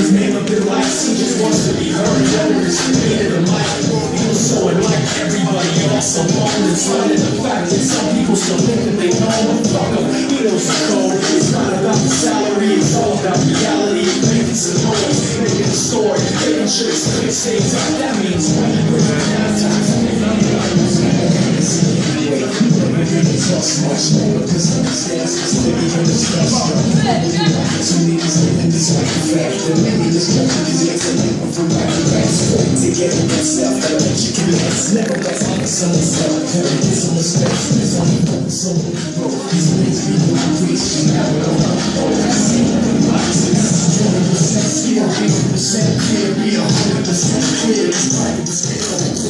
His name up in lights, he just wants to be heard. Whether it's me the mic, he was so unlike everybody else. I'm on the the fact that some people still think that they know him. Fuck him, he knows the code. It's not about the salary, it's all about reality. Making some noise, making a story, making sure his mixtapes. That means money. Thank you. 100%